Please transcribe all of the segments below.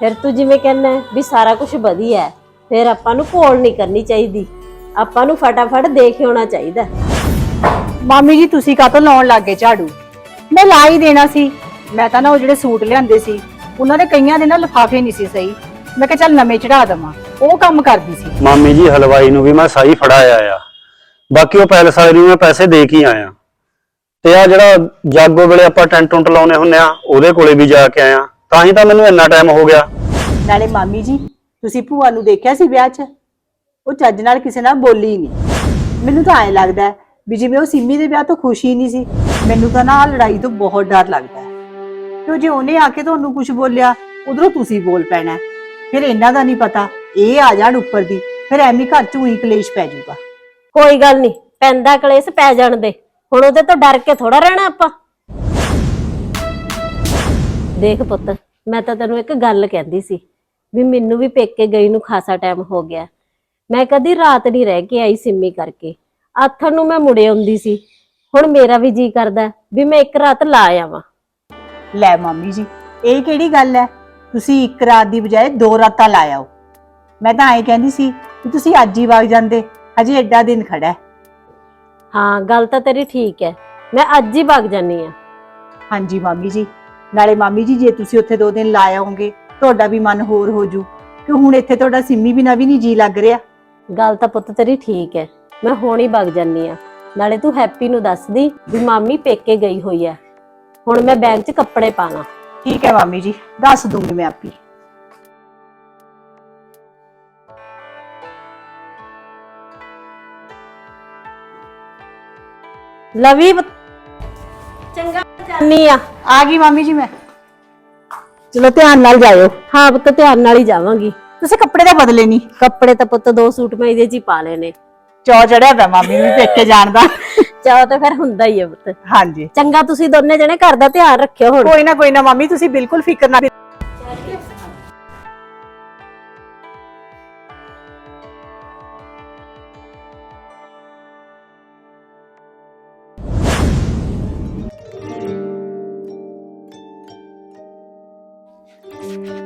ਫਿਰ ਤੂੰ ਜਿਵੇਂ ਕਹਿੰਦਾ ਹੈ ਵੀ ਸਾਰਾ ਕੁਝ ਵਧੀਆ ਹੈ ਫਿਰ ਆਪਾਂ ਨੂੰ ਘੋਲ ਨਹੀਂ ਕਰਨੀ ਚਾਹੀਦੀ। ਆਪਾਂ ਨੂੰ ਫਟਾਫਟ ਦੇਖ ਆਉਣਾ ਚਾਹੀਦਾ ਹੈ। ਮਾਮੀ ਜੀ ਤੁਸੀਂ ਕਾਹਤੋਂ ਲਾਉਣ ਲੱਗੇ ਝਾੜੂ? ਮੈਂ ਲਾ ਹੀ ਦੇਣਾ ਸੀ। ਮੈਂ ਤਾਂ ਨਾ ਉਹ ਜਿਹੜੇ ਸੂਟ ਲਿਆਂਦੇ ਸੀ ਉਹਨਾਂ ਦੇ ਕਈਆਂ ਦੇ ਨਾ ਲਿਫਾਫੇ ਨਹੀਂ ਸੀ ਸਹੀ। ਮੈਂ ਕਿਹਾ ਚੱਲ ਨਵੇਂ ਚੜਾ ਦਵਾਂ। ਉਹ ਕੰਮ ਕਰਦੀ ਸੀ। ਮਾਮੀ ਜੀ ਹਲਵਾਈ ਨੂੰ ਵੀ ਮੈਂ ਸਹੀ ਫੜਾਇਆ ਆ। ਬਾਕੀ ਉਹ ਪੈਲਸ ਵਾਲੇ ਨੂੰ ਮੈਂ ਪੈਸੇ ਦੇ ਕੇ ਆਇਆ। ਤੇ ਆ ਜਿਹੜਾ ਜਾਗੋ ਵੇਲੇ ਆਪਾਂ ਟੈਂਟ ਟੁੰਟ ਲਾਉਨੇ ਹੁੰਨੇ ਆ ਉਹਦੇ ਕੋਲੇ ਵੀ ਜਾ ਕੇ ਆਇਆ। ਤਾਂ ਹੀ ਤਾਂ ਮੈਨੂੰ ਇੰਨਾ ਟਾਈਮ ਹੋ ਗਿਆ। ਨਾਲੇ ਮਾਮੀ ਜੀ ਤੁਸੀਂ ਭੂਆ ਨੂੰ ਦੇਖਿਆ ਸੀ ਵਿਆਹ 'ਚ? ਉਹ ਚੱਜ ਨਾਲ ਕਿਸੇ ਨਾਲ ਬੋਲੀ ਹੀ ਨਹੀਂ। ਮੈਨੂੰ ਤਾਂ ਐਂ ਲੱਗਦਾ ਹੈ ਵੀ ਜਿਵੇਂ ਉਹ ਸਿੰਮੀ ਦੇ ਵਿਆਹ ਤੋਂ ਖੁਸ਼ ਹੀ ਨਹੀਂ ਸੀ ਮੈਨੂੰ ਤਾਂ ਨਾ ਆਹ ਲੜਾਈ ਤੋਂ ਬਹੁਤ ਡਰ ਲੱਗਦਾ ਹੈ। ਕਿਉਂ ਜੇ ਉਹਨੇ ਆ ਕੇ ਤੁਹਾਨੂੰ ਕੁਝ ਬੋਲਿਆ ਉਧਰੋਂ ਤੁਸੀਂ ਬੋਲ ਪੈਣਾ ਹੈ। ਫਿਰ ਇਹਨਾਂ ਦਾ ਨਹੀਂ ਪਤਾ ਇਹ ਆ ਜਾਣ ਉੱਪਰ ਦੀ ਫਿਰ ਐਵੇਂ ਘਰ 'ਚ ਉਹੀ ਕਲੇਸ਼ ਪੈ ਜਾਊਗਾ। ਕੋਈ ਗੱਲ ਨਹੀਂ ਪੈਂਦਾ ਕਲੇਸ਼ ਪੈ ਜਾਣ ਦੇ। ਹੁਣ ਉਹਦੇ ਤੋਂ ਡਰ ਕੇ ਥੋੜਾ ਰਹਿਣਾ ਆਪਾਂ। ਦੇਖ ਪੁੱਤ ਮੈਂ ਤਾਂ ਤੈਨੂੰ ਇੱਕ ਗੱਲ ਕਹਿੰਦੀ ਸੀ ਵੀ ਮੈਨੂੰ ਵੀ ਪੇਕੇ ਗਈ ਨੂੰ ਖਾਸਾ ਟਾਈਮ ਹੋ ਗਿਆ। ਮੈਂ ਕਦੀ ਰਾਤ ਨਹੀਂ ਰਹਿ ਕੇ ਆਈ ਸਿੰਮੀ ਕਰਕੇ। ਆਥਣ ਨੂੰ ਮੈਂ ਮੁੜੇ ਆਉਂਦੀ ਸੀ। ਹੁਣ ਮੇਰਾ ਵੀ ਜੀ ਕਰਦਾ ਵੀ ਮੈਂ ਇੱਕ ਰਾਤ ਲਾ ਆਵਾਂ। ਲੈ ਮਾਮੀ ਜੀ ਇਹ ਕਿਹੜੀ ਗੱਲ ਹੈ? ਤੁਸੀਂ ਇੱਕ ਰਾਤ ਦੀ ਬਜਾਏ ਦੋ ਰਾਤਾਂ ਲਾ ਆਓ। ਮੈਂ ਤਾਂ ਐਂ ਕਹਿੰਦੀ ਸੀ ਕਿ ਤੁਸੀਂ ਅੱਜ ਹੀ ਵਗ ਜਾਂਦੇ ਹਜੇ ਐਡਾ ਦਿਨ ਖੜਾ ਹੈ। ਹਾਂ ਗੱਲ ਤਾਂ ਤੇਰੀ ਠੀਕ ਹੈ। ਮੈਂ ਅੱਜ ਹੀ ਭੱਗ ਜਾਨੀ ਆ ਹਾਂਜੀ ਮਾਮੀ ਜੀ ਨਾਲੇ ਮਾਮੀ ਜੀ ਜੇ ਤੁਸੀਂ ਉੱਥੇ ਦੋ ਦਿਨ ਲਾ ਆਓਗੇ ਤੁਹਾਡਾ ਵੀ ਮਨ ਹੋਰ ਹੋ ਜੂ ਕਿ ਹੁਣ ਇੱਥੇ ਤੁਹਾਡਾ ਸਿੰਮੀ ਬਿਨਾ ਵੀ ਨਹੀਂ ਜੀ ਲੱਗ ਰਿਹਾ। ਗੱਲ ਤਾਂ ਪੁੱਤ ਤੇਰੀ ਠੀਕ ਹੈ। ਮੈਂ ਹੁਣ ਹੀ ਭੱਗ ਜਾਨੀ ਆ ਨਾਲੇ ਤੂੰ ਹੈਪੀ ਨੂੰ ਦੱਸਦੀ ਵੀ ਮਾਮੀ ਪੇਕੇ ਗਈ ਹੋਈ ਹੈ। ਹੁਣ ਮੈਂ ਬੈਗ 'ਚ ਕੱਪੜੇ ਪਾਣਾ ਠੀਕ ਹੈ ਮਾਮੀ ਜੀ ਦੱਸ ਦੂੰਗੀ ਮੈਂ ਆਪੀ। ਲਵੀ ਚੰਗਾ ਜਾਨੀ ਆ। ਆ ਗਈ ਮਾਮੀ ਜੀ ਮੈਂ। ਚਲੋ ਧਿਆਨ ਨਾਲ ਜਾਇਓ। ਹਾਂ ਪੁੱਤ ਧਿਆਨ ਨਾਲ ਹੀ ਜਾਵਾਂਗੀ। ਤੁਸੀਂ ਕੱਪੜੇ ਤਾਂ ਬਦਲੇ ਨਹੀਂ ਕੱਪੜੇ ਤਾਂ ਪੁੱਤ ਦੋ ਸੂਟ ਮੈਂ ਇਹਦੇ 'ਚ ਹੀ ਪਾ ਲੈਨੇ ਚੌ ਚੜਿਆ ਪਿਆ ਮਾਮੀ ਵੀ ਪੇਕੇ ਜਾਣ ਦਾ। ਚਾਹ ਤਾਂ ਫਿਰ ਹੁੰਦਾ ਹੀ ਹੈ ਪੁੱਤ। ਹਾਂਜੀ। ਚੰਗਾ ਤੁਸੀਂ ਦੋਨੇ ਜਣੇ ਘਰ ਦਾ ਧਿਆਨ ਰੱਖਿਓ ਹੁਣ। ਕੋਈ ਨਾ ਕੋਈ ਨਾ ਮਾਮੀ ਤੁਸੀਂ ਬਿਲਕੁਲ ਫਿਕਰ ਨਾ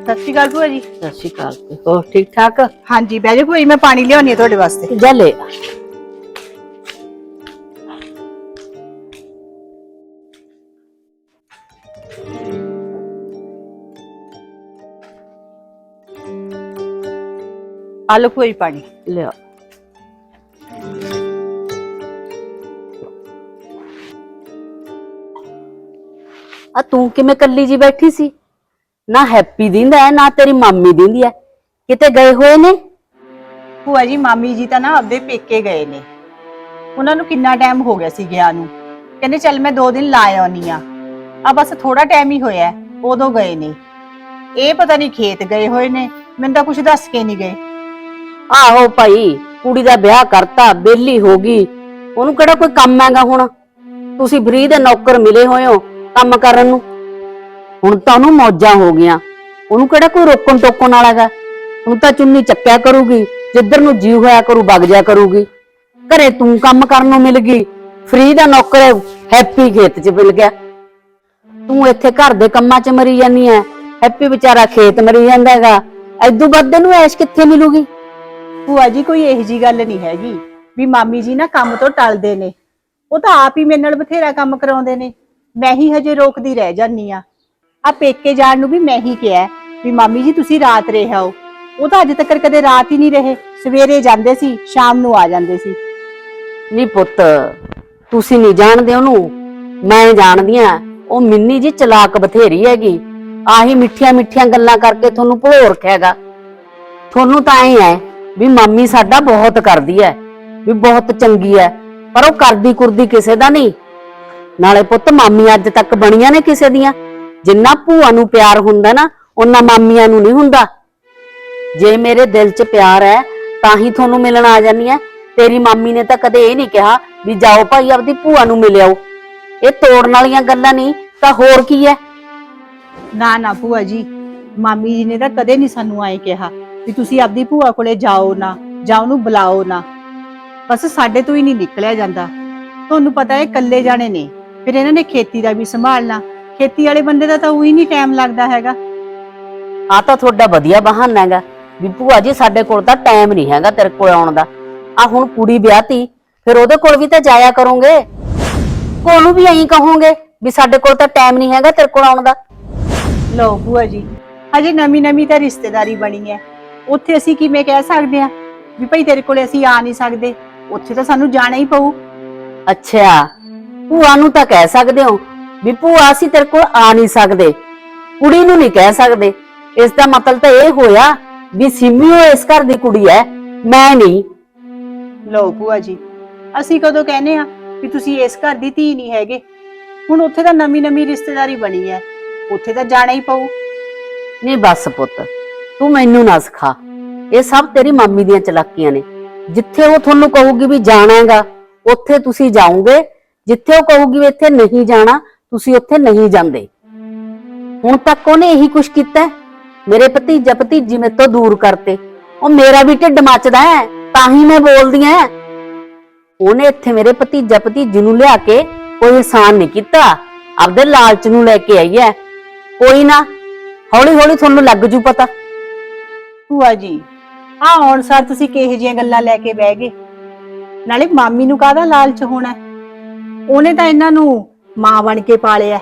ਸਤਿ ਸ਼੍ਰੀ ਅਕਾਲ ਭੂਆ ਜੀ। ਸਤਿ ਸ਼੍ਰੀ ਅਕਾਲ ਹੋਰ ਠੀਕ ਠਾਕ? ਹਾਂਜੀ ਬਹਿ ਜਾਓ ਭੂਆ ਜੀ ਮੈਂ ਪਾਣੀ ਲਿਆਉਣੀ ਹੈ ਤੁਹਾਡੇ ਵਾਸਤੇ। ਜਾ ਲੈ। ਆ ਲਓ ਭੂਆ ਜੀ ਪਾਣੀ। ਲਿਆ। ਆ ਤੂੰ ਕਿਵੇਂ ਕੱਲੀ ਜੀ ਬੈਠੀ ਸੀ? ਨਾ ਹੈਪੀ ਦਿੰਦਾ ਹੈ ਨਾ ਤੇਰੀ ਮਾਮੀ ਦਿੰਦੀ ਹੈ। ਕਿਤੇ ਗਏ ਹੋਏ ਨੇ? ਭੂਆ ਜੀ ਮਾਮੀ ਜੀ ਤਾਂ ਨਾ ਆਪਦੇ ਪੇਕੇ ਗਏ ਨੇ। ਉਹਨਾਂ ਨੂੰ ਕਿੰਨਾ ਟਾਈਮ ਹੋ ਗਿਆ ਸੀ ਗਿਆ ਨੂੰ। ਕਹਿੰਦੇ ਚੱਲ ਮੈਂ ਦੋ ਦਿਨ ਲਾ ਆਉਣੀ ਆ ਆ ਬਸ ਥੋੜਾ ਟਾਈਮ ਹੀ ਹੋਇਆ ਹੈ, ਉਦੋਂ ਗਏ ਨੇ। ਇਹ ਪਤਾ ਨਹੀਂ ਖੇਤ ਗਏ ਹੋਏ ਨੇ ਮੈਨੂੰ ਤਾਂ ਕੁਝ ਦੱਸ ਕੇ ਨਹੀਂ ਗਏ। ਆਹੋ ਭਾਈ ਕੁੜੀ ਦਾ ਵਿਆਹ ਕਰਤਾ ਬੇਲੀ ਹੋ ਗਈ। ਉਹਨੂੰ ਕਿਹੜਾ ਕੋਈ ਕੰਮ ਹੈਗਾ ਹੁਣ? ਤੁਸੀਂ ਫਰੀ ਦੇ ਨੌਕਰ ਮਿਲੇ ਹੋਏ ਹੋ ਕੰਮ ਕਰਨ ਨੂੰ। ਹੁਣ ਤਾਂ ਉਹਨੂੰ ਮੌਜਾਂ ਹੋ ਗਈਆਂ। ਉਹਨੂੰ ਕਿਹੜਾ ਕੋਈ ਰੋਕਣ ਟੋਕਣ ਵਾਲਾ ਹੈਗਾ? ਹੁਣ ਤਾਂ ਚੁੰਨੀ ਚੱਕਿਆ ਕਰੂਗੀ, ਜਿੱਧਰ ਨੂੰ ਜੀ ਹੋਇਆ ਕਰੂ ਵਗ ਜਾ ਕਰੂਗੀ। ਘਰੇ ਤੂੰ ਕੰਮ ਕਰਨ ਨੂੰ ਮਿਲ ਗਈ ਫਰੀ ਦਾ ਨੌਕਰ ਹੈਪੀ ਖੇਤ 'ਚ ਮਿਲ ਗਿਆ। ਤੂੰ ਇੱਥੇ ਘਰ ਦੇ ਕੰਮਾਂ 'ਚ ਮਰੀ ਜਾਨੀ ਐ, ਹੈਪੀ ਵਿਚਾਰਾ ਖੇਤ ਮਰੀ ਜਾਂਦਾ ਹੈਗਾ। ਐਦੂ ਵੱਧ ਨੂੰ ਐਸ਼ ਕਿੱਥੇ ਮਿਲੂਗੀ? ਭੂਆ ਜੀ, ਕੋਈ ਇਹੋ ਜੀ ਗੱਲ ਨਹੀਂ ਹੈਗੀ, ਵੀ ਮਾਮੀ ਜੀ ਨਾ ਕੰਮ ਤੋਂ ਟਲਦੇ ਨੇ। ਉਹ ਤਾਂ ਆਪ ਹੀ ਮੇਰੇ ਨਾਲ ਬਥੇਰਾ ਕੰਮ ਕਰਾਉਂਦੇ ਨੇ। ਮੈਂ ਹੀ ਹਜੇ ਰੋਕਦੀ ਰਹਿ ਜਾਨੀ ਆ। ਆ ਪੇਕੇ ਜਾਣ ਨੂੰ ਵੀ ਮੈਂ ਹੀ ਕਿਹਾ ਵੀ ਮਾਮੀ ਜੀ ਤੁਸੀਂ ਰਾਤ ਰਹੇ ਹੋ। ਉਹ ਤਾਂ ਅੱਜ ਤੱਕ ਕਦੇ ਰਾਤ ਹੀ ਨਹੀਂ ਰਹੇ। ਸਵੇਰੇ ਜਾਂਦੇ ਸੀ, ਸ਼ਾਮ ਨੂੰ ਆ ਜਾਂਦੇ ਸੀ। ਨੀ ਪੁੱਤ, ਤੁਸੀਂ ਨਹੀਂ ਜਾਣਦੇ ਉਹਨੂੰ। ਮੈਂ ਜਾਣਦੀ ਆ ਉਹ ਮਿੰਨੀ ਜੀ ਚਲਾਕ ਬਥੇਰੀ ਹੈਗੀ। ਆਹੀ ਮਿੱਠੀਆਂ ਮਿੱਠੀਆਂ ਗੱਲਾਂ ਕਰਕੇ ਤੁਹਾਨੂੰ ਭੋਰ ਰੱਖਿਆਗਾ ਤੁਹਾਨੂੰ ਤਾਂ ਐ ਹੈ ਵੀ ਮਾਮੀ ਸਾਡਾ ਬਹੁਤ ਕਰਦੀ ਹੈ, ਵੀ ਬਹੁਤ ਚੰਗੀ ਹੈ, ਪਰ ਉਹ ਕਰਦੀ ਕੁਰਦੀ ਕਿਸੇ ਦਾ ਨਹੀਂ। ਨਾਲੇ ਪੁੱਤ, ਮਾਮੀ ਅੱਜ ਤੱਕ ਬਣੀਆਂ ਨੇ ਕਿਸੇ ਦੀਆਂ। ਜਿੰਨਾ ਭੂਆ ਨੂੰ ਪਿਆਰ ਹੁੰਦਾ ਨਾ ਉਹਨਾਂ ਮਾਮੀਆਂ ਨੂੰ ਨਹੀਂ ਹੁੰਦਾ। ਜੇ ਮੇਰੇ ਦਿਲ 'ਚ ਪਿਆਰ ਹੈ, ਤਾਂ ਹੀ ਤੁਹਾਨੂੰ ਮਿਲਣ ਆ ਜਾਨੀ ਹੈ। ਤੇਰੀ ਮਾਮੀ ਨੇ ਤਾਂ ਕਦੇ ਇਹ ਨਹੀਂ ਕਿਹਾ ਵੀ ਜਾਓ ਭਾਈ, ਆਪਦੀ ਭੂਆ ਨੂੰ ਮਿਲ ਇਹ ਤੋੜਨ ਵਾਲੀਆਂ ਗੱਲਾਂ ਨਹੀਂ, ਤਾਂ ਹੋਰ ਕੀ ਹੈ? ਨਾ ਨਾ ਭੂਆ ਜੀ, ਮਾਮੀ ਜੀ ਨੇ ਤਾਂ ਕਦੇ ਨਹੀਂ ਸਾਨੂੰ ਆਏ ਕਿਹਾ ਵੀ ਤੁਸੀਂ ਆਪਦੀ ਭੂਆ ਕੋਲੇ ਜਾਓ ਨਾ, ਜਾਂ ਉਹਨੂੰ ਬੁਲਾਓ ਨਾ। ਬਸ ਸਾਡੇ ਤੋਂ ਹੀ ਨਹੀਂ ਨਿਕਲਿਆ ਜਾਂਦਾ। ਤੁਹਾਨੂੰ ਪਤਾ ਹੈ ਇਕੱਲੇ ਜਾਣੇ ਨੇ, ਫਿਰ ਇਹਨਾਂ ਨੇ ਖੇਤੀ ਦਾ ਵੀ ਸੰਭਾਲਣਾ ਖੇਤੀ ਵਾਲੇ ਬੰਦੇ ਦਾ ਤਾਂ ਉਹੀ ਨਹੀਂ ਟਾਈਮ ਲੱਗਦਾ ਹੈਗਾ। ਆ ਤਾਂ ਤੁਹਾਡਾ ਵਧੀਆ ਬਹਾਨਾ ਹੈਗਾ। ਵੀ ਭੂਆ ਜੀ ਸਾਡੇ ਕੋਲ ਤਾਂ ਟਾਈਮ ਨਹੀਂ ਹੈਗਾ ਤੇਰੇ ਕੋਲ ਆਉਣ ਦਾ। ਆ ਹੁਣ ਕੁੜੀ ਵਿਆਹਤੀ ਫਿਰ ਉਹਦੇ ਕੋਲ ਵੀ ਤਾਂ ਜਾਇਆ ਕਰੋਗੇ। ਕੋਨੂੰ ਵੀ ਐਂ ਕਹੋਗੇ ਵੀ ਸਾਡੇ ਕੋਲ ਤਾਂ ਟਾਈਮ ਨਹੀਂ ਹੈਗਾ ਤੇਰੇ ਕੋਲ ਆਉਣ ਦਾ। ਲਓ ਭੂਆ ਜੀ ਹਜੇ ਨਵੀਂ ਨਵੀਂ ਤਾਂ ਰਿਸ਼ਤੇਦਾਰੀ ਬਣੀ ਹੈ। ਉੱਥੇ ਅਸੀਂ ਕਿਵੇਂ ਕਹਿ ਸਕਦੇ ਆ ਵੀ ਭਾਈ ਤੇਰੇ ਕੋਲੇ ਅਸੀਂ ਆ ਨਹੀਂ ਸਕਦੇ? ਉੱਥੇ ਤਾਂ ਸਾਨੂੰ ਜਾਣਾ ਹੀ ਪਊ। ਅੱਛਾ ਭੂਆ ਨੂੰ ਤਾਂ ਕਹਿ ਸਕਦੇ ਹੋ ਵੀ ਭੂਆ ਅਸੀਂ ਤੇਰੇ ਕੋਲ ਆ ਨਹੀਂ ਸਕਦੇ। ਕੁੜੀ ਨੂੰ ਨਹੀਂ ਕਹਿ ਸਕਦੇ। ਇਸ ਦਾ ਮਤਲਬ ਤਾਂ ਇਹ ਹੋਇਆ ਵੀ ਸਿੰਮੀ ਉਹ ਇਸ ਘਰ ਦੀ ਕੁੜੀ ਹੈ ਮੈਂ ਨਹੀਂ। ਲਓ ਭੂਆ ਜੀ ਅਸੀਂ ਕਦੋਂ ਕਹਿੰਨੇ ਆ ਵੀ ਤੁਸੀਂ ਇਸ ਘਰ ਦੀ ਧੀ ਨਹੀਂ ਹੈਗੇ? ਹੁਣ ਉੱਥੇ ਤਾਂ ਨਵੀਂ ਨਵੀਂ ਰਿਸ਼ਤੇਦਾਰੀ ਬਣੀ ਹੈ ਉੱਥੇ ਤਾਂ ਜਾਣਾ ਹੀ ਪਊ। ਨਹੀਂ ਬਸ ਪੁੱਤ ਤੂੰ ਮੈਨੂੰ ਨਾ ਸਿਖਾ। ਇਹ ਸਭ ਤੇਰੀ ਮੰਮੀ ਦੀਆਂ ਚਲਾਕੀਆਂ ਨੇ। ਜਿੱਥੇ ਉਹ ਤੁਹਾਨੂੰ ਕਹੂਗੀ ਵੀ ਜਾਣਾ ਹੈਗਾ ਉੱਥੇ ਤੁਸੀਂ ਜਾਓਗੇ। ਜਿੱਥੇ ਉਹ ਕਹੂਗੀ ਵੀ ਇੱਥੇ ਨਹੀਂ ਜਾਣਾ ਤੁਸੀਂ ਉੱਥੇ ਨਹੀਂ ਜਾਂਦੇ। ਹੁਣ ਤੱਕ ਉਹਨੇ ਇਹੀ ਕੁਛ ਕੀਤਾ ਹੈ। ਮੇਰੇ ਭਤੀਜਾ ਭਤੀਜੀ ਮੇਰੇ ਤੋਂ ਦੂਰ ਕਰਤੇ। ਉਹ ਮੇਰਾ ਵੀ ਢਿੱਡ ਮੱਚਦਾ ਹੈ, ਤਾਂ ਹੀ ਮੈਂ ਬੋਲਦੀ ਹਾਂ। ਉਹਨੇ ਇੱਥੇ ਮੇਰੇ ਭਤੀਜਾ ਭਤੀਜੀ ਨੂੰ ਲਿਆ ਕੇ ਕੋਈ ਇਨਸਾਨ ਨਹੀਂ ਕੀਤਾ। ਆਪਦੇ ਲਾਲਚ ਨੂੰ ਲੈ ਕੇ ਆਈ ਹੈ। ਕੋਈ ਨਾ ਹੌਲੀ ਹੌਲੀ ਤੁਹਾਨੂੰ ਲੱਗ ਜੂ ਪਤਾ। ਭੂਆ ਜੀ ਆ ਹੁਣ ਸਾਰ ਤੁਸੀਂ ਕਿਹੋ ਜਿਹੀਆਂ ਗੱਲਾਂ ਲੈ ਕੇ ਬਹਿ ਗਏ? ਨਾਲੇ ਮਾਮੀ ਨੂੰ ਕਾਹਦਾ ਲਾਲਚ ਹੋਣਾ ਹੈ? ਉਹਨੇ ਤਾਂ ਇਹਨਾਂ ਨੂੰ ਮਾਂ ਬਣ ਕੇ ਪਾਲਿਆ।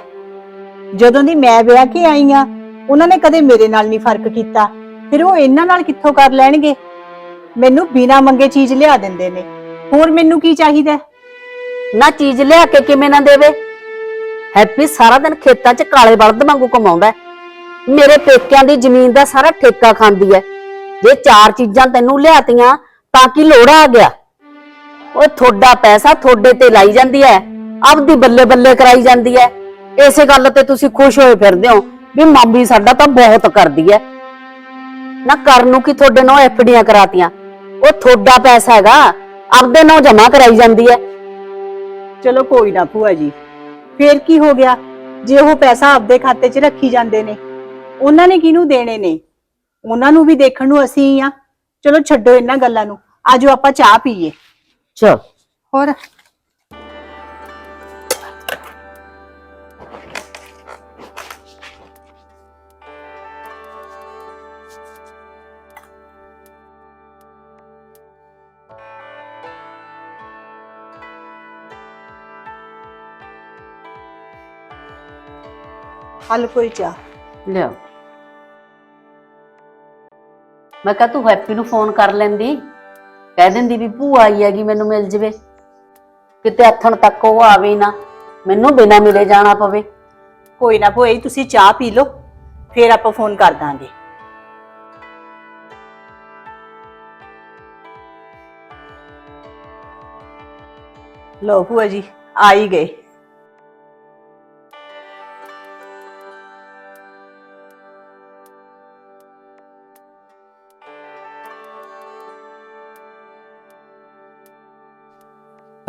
ਜਦੋਂ ਦੀ ਮੈਂ ਵਿਆਹ ਕੇ ਆਈ ਆ, ਉਹਨਾਂ ਨੇ ਕਦੇ ਮੇਰੇ ਨਾਲ ਨਹੀਂ ਫ਼ਰਕ ਕੀਤਾ। ਫਿਰ ਉਹ ਇਹਨਾਂ ਨਾਲ ਕਿੱਥੋਂ ਕਰ ਲੈਣਗੇ? ਮੈਨੂੰ ਬਿਨਾ ਮੰਗੇ ਚੀਜ਼ ਲਿਆ ਦਿੰਦੇ ਨੇ। ਹੋਰ ਮੈਨੂੰ ਕੀ ਚਾਹੀਦਾ? ਨਾ ਚੀਜ਼ ਲਿਆ ਕੇ ਕਿਵੇਂ ਨਾ ਦੇਵੇ? ਹੈਪੀ ਸਾਰਾ ਦਿਨ ਖੇਤਾਂ 'ਚ ਕਾਲੇ ਬਲਦ ਵਾਂਗੂ ਕਮਾਉਂਦਾ ਮੇਰੇ ਪੇਕਿਆਂ ਦੀ ਜ਼ਮੀਨ ਦਾ ਸਾਰਾ ਠੇਕਾ ਖਾਂਦੀ ਹੈ। ਜੇ ਚਾਰ ਚੀਜ਼ਾਂ ਤੈਨੂੰ ਲਿਆਤੀਆਂ ਤਾਂ ਕੀ ਲੋੜਾ ਆ ਗਿਆ? ਉਹ ਤੁਹਾਡਾ ਪੈਸਾ ਤੁਹਾਡੇ ਤੇ ਲਾਈ ਜਾਂਦੀ ਹੈ। ਆਪਦੀ ਬੱਲੇ ਬੱਲੇ ਕਰਾਈ ਜਾਂਦੀ ਹੈ ਇਸੇ ਗੱਲ ਤੇ ਤੁਸੀਂ ਖੁਸ਼ ਹੋਏ ਫਿਰਦੇ ਹੋ ਵੀ ਮਾਮੀ ਸਾਡਾ ਤਾਂ ਬਹੁਤ ਕਰਦੀ ਹੈ ਨਾ ਕਰਨ ਨੂੰ ਕੀ ਤੁਹਾਡੇ ਨਾਲ ਐਫਡੀਆਂ ਕਰਾਤੀਆਂ। ਉਹ ਤੁਹਾਡਾ ਪੈਸਾ ਹੈਗਾ ਆਪਦੇ ਨਾਲ ਜਮਾ ਕਰਾਈ ਜਾਂਦੀ ਹੈ ਚਲੋ ਕੋਈ ਨਾ ਭੂਆ ਜੀ ਫੇਰ ਕੀ ਹੋ ਗਿਆ? ਜੇ ਉਹ ਪੈਸਾ ਆਪਦੇ ਖਾਤੇ 'ਚ ਰੱਖੀ ਜਾਂਦੇ ਨੇ ਉਹਨਾਂ ਨੇ ਕਿਹਨੂੰ ਦੇਣੇ ਨੇ? ਉਹਨਾਂ ਨੂੰ ਵੀ ਦੇਖਣ ਨੂੰ ਅਸੀਂ ਹੀ ਆ। ਚਲੋ ਛੱਡੋ ਇਹਨਾਂ ਗੱਲਾਂ ਨੂੰ ਆਜੋ ਆਪਾਂ ਚਾਹ ਪੀਏ। ਚਲ। ਹੋਰ ਹਲ ਕੋਈ ਚਾਹ। ਲਿਆ ਮੈਂ ਕਹਾਂ ਤੂੰ ਹੈਪੀ ਨੂੰ ਫੋਨ ਕਰ ਲੈਂਦੀ। ਕਹਿ ਦਿੰਦੀ ਵੀ ਭੂਆ ਆਈ ਹੈਗੀ ਮੈਨੂੰ ਮਿਲ ਜਵੇ। ਕਿਤੇ ਹੱਥਣ ਤੱਕ ਉਹ ਆਵੇ ਹੀ ਨਾ। ਮੈਨੂੰ ਬਿਨਾਂ ਮਿਲੇ ਜਾਣਾ ਪਵੇ। ਕੋਈ ਨਾ ਭੋਏ ਤੁਸੀਂ ਚਾਹ ਪੀ ਲਓ ਫੇਰ ਆਪਾਂ ਫੋਨ ਕਰ ਦਾਂਗੇ। ਲੋ ਭੂਆ ਜੀ ਆ ਹੀ ਗਏ।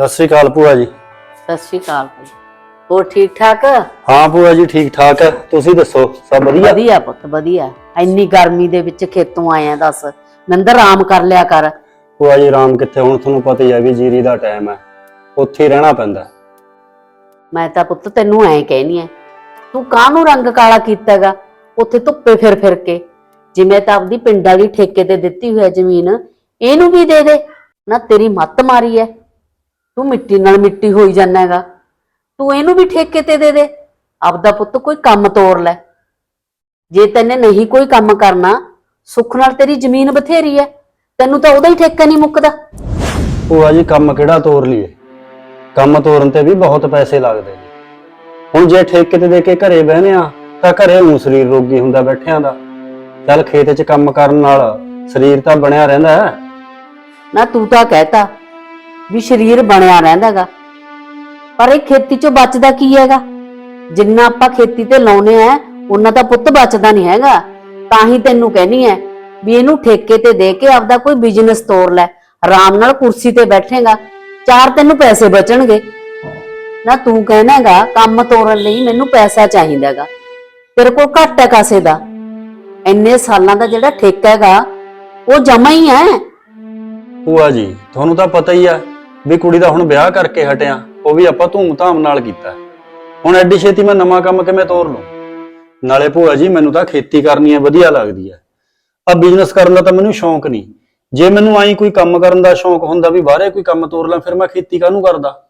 ਸਤਿ ਸ੍ਰੀ ਅਕਾਲ ਭੂਆ ਜੀ। ਸਤਿ ਸ਼੍ਰੀ ਅਕਾਲ ਭਾਈ ਹੋਰ ਠੀਕ ਠਾਕ? ਹਾਂ ਭੂਆ ਜੀ ਠੀਕ ਠਾਕ ਹੈ। ਤੁਸੀਂ ਦੱਸੋ ਸਭ ਵਧੀਆ? ਵਧੀਆ ਪੁੱਤ ਵਧੀਆ। ਇੰਨੀ ਗਰਮੀ ਦੇ ਵਿੱਚ ਖੇਤੋਂ ਆਇਆ ਦੱਸ। ਮੰਦਰ ਆਰਾਮ ਕਰ ਲਿਆ ਕਰ। ਭੂਆ ਜੀ ਆਰਾਮ ਕਿੱਥੇ? ਹੁਣ ਤੁਹਾਨੂੰ ਪਤਾ ਹੀ ਹੈ ਵੀ ਜੀਰੀ ਦਾ ਟਾਈਮ ਹੈ। ਉੱਥੇ ਹੀ ਰਹਿਣਾ ਪੈਂਦਾ ਮੈਂ ਤਾਂ ਪੁੱਤ ਤੈਨੂੰ ਐਂ ਕਹਿਨੀ ਐ ਤੂੰ ਕਾਹਨੂੰ ਰੰਗ ਕਾਲਾ ਕੀਤਾਗਾ ਉੱਥੇ ਧੁੱਪੇ ਫਿਰ ਫਿਰ ਕੇ। ਜਿਵੇਂ ਤਾਂ ਆਪਦੀ ਪਿੰਡ ਵਾਲੀ ਠੇਕੇ ਤੇ ਦਿੱਤੀ ਹੋਈ ਹੈ ਜ਼ਮੀਨ ਇਹਨੂੰ ਵੀ ਦੇ ਦੇ। ਨਾ ਤੇਰੀ ਮੱਤ ਮਾਰੀ ਐ ਤੂੰ ਮਿੱਟੀ ਨਾਲ ਮਿੱਟੀ ਹੋਈ ਜਾਂਦਾ ਹੈਗਾ। ਤੂੰ ਇਹਨੂੰ ਵੀ ਠੇਕੇ ਤੇ ਦੇ ਦੇ। ਆਪਦਾ ਪੁੱਤ ਕੋਈ ਕੰਮ ਤੋਰ ਲੈ। ਜੇ ਤੈਨੇ ਨਹੀਂ ਕੋਈ ਕੰਮ ਕਰਨਾ ਸੁੱਖ ਨਾਲ ਤੇਰੀ ਜ਼ਮੀਨ ਬਥੇਰੀ ਐ। ਤੈਨੂੰ ਤਾਂ ਉਹਦਾ ਹੀ ਠੇਕਾ ਨਹੀਂ ਮੁੱਕਦਾ। ਭੂਆ ਜੀ ਕੰਮ ਕਿਹੜਾ ਤੋਰ ਲਈਏ? ਕੰਮ ਤੋਰਨ ਤੇ ਵੀ ਬਹੁਤ ਪੈਸੇ ਲੱਗਦੇ ਨੇ। ਹੁਣ ਜੇ ਠੇਕੇ ਤੇ ਦੇ ਕੇ ਘਰੇ ਬਹਿਨੇ ਆ ਤਾਂ ਘਰੇ ਨੂੰ ਸਰੀਰ ਰੋਗੀ ਹੁੰਦਾ ਬੈਠਿਆਂ ਦਾ। ਚੱਲ ਖੇਤ 'ਚ ਕੰਮ ਕਰਨ ਨਾਲ ਸਰੀਰ ਤਾਂ ਬਣਿਆ ਰਹਿੰਦਾ ਹੈ। ਨਾ ਤੂੰ ਤਾਂ ਕਹਿਤਾ ਵੀ ਸਰੀਰ ਬਣਿਆ ਰਹਿੰਦਾਗਾ। ਪਰ ਇਹ ਖੇਤੀ ਚੋਂ ਬਚਦਾ ਕੀ ਹੈਗਾ? ਜਿੰਨਾ ਆਪਾਂ ਖੇਤੀ ਤੇ ਲਾਉਨੇ ਆ, ਉਹਨਾਂ ਦਾ ਪੁੱਤ ਬਚਦਾ ਨਹੀਂ ਹੈਗਾ। ਤਾਂ ਹੀ ਤੈਨੂੰ ਕਹਿਨੀ ਐ ਵੀ ਇਹਨੂੰ ਠੇਕੇ ਤੇ ਦੇ ਕੇ ਆਪਦਾ ਕੋਈ ਬਿਜ਼ਨਸ ਤੋਰ ਲੈ, ਆਰਾਮ ਨਾਲ ਕੁਰਸੀ ਤੇ ਬੈਠੇਗਾ। ਚਾਰ ਤੈਨੂੰ ਪੈਸੇ ਬਚਣਗੇ। ਨਾ ਤੂੰ ਕਹਿਣਾਗਾ, ਕੰਮ ਤੋਰਨ ਲਈ ਮੈਨੂੰ ਪੈਸਾ ਚਾਹੀਦਾਗਾ। ਤੇਰੇ ਕੋਲ ਘੱਟ ਹੈ ਕਾਸੇ ਦਾ? ਇੰਨੇ ਸਾਲਾਂ ਦਾ ਜਿਹੜਾ ਠੇਕਾ ਹੈਗਾ, ਉਹ ਜਮਾ ਹੀ ਹੈ ਭੂਆ ਜੀ, ਤੁਹਾਨੂੰ ਤਾਂ ਪਤਾ ਹੀ ਆ ਵੀ ਕੁੜੀ ਦਾ ਹੁਣ ਵਿਆਹ ਕਰਕੇ ਹਟਿਆ ਉਹ ਵੀ ਆਪਾਂ ਧੂਮ-ਧਾਮ ਨਾਲ ਕੀਤਾ। ਹੁਣ ਐਡੀ ਛੇਤੀ ਮੈਂ ਨਵਾਂ ਕੰਮ ਕਿਵੇਂ ਤੋਰ ਲਵਾਂ ਨਾਲੇ ਭੂਆ ਜੀ ਮੈਨੂੰ ਤਾਂ ਖੇਤੀ ਕਰਨੀ ਹੈ ਵਧੀਆ ਲੱਗਦੀ ਹੈ। ਆ ਬਿਜ਼ਨਸ ਕਰਨ ਦਾ ਤਾਂ ਮੈਨੂੰ ਸ਼ੌਂਕ ਨਹੀਂ। ਜੇ ਮੈਨੂੰ ਆਈ ਕੋਈ ਕੰਮ ਕਰਨ ਦਾ ਸ਼ੌਂਕ ਹੁੰਦਾ ਵੀ ਬਾਹਰੇ ਕੋਈ ਕੰਮ ਤੋਰ ਲਾਂ ਫਿਰ ਮੈਂ ਖੇਤੀ ਕਾਹਨੂੰ ਕਰਦਾ?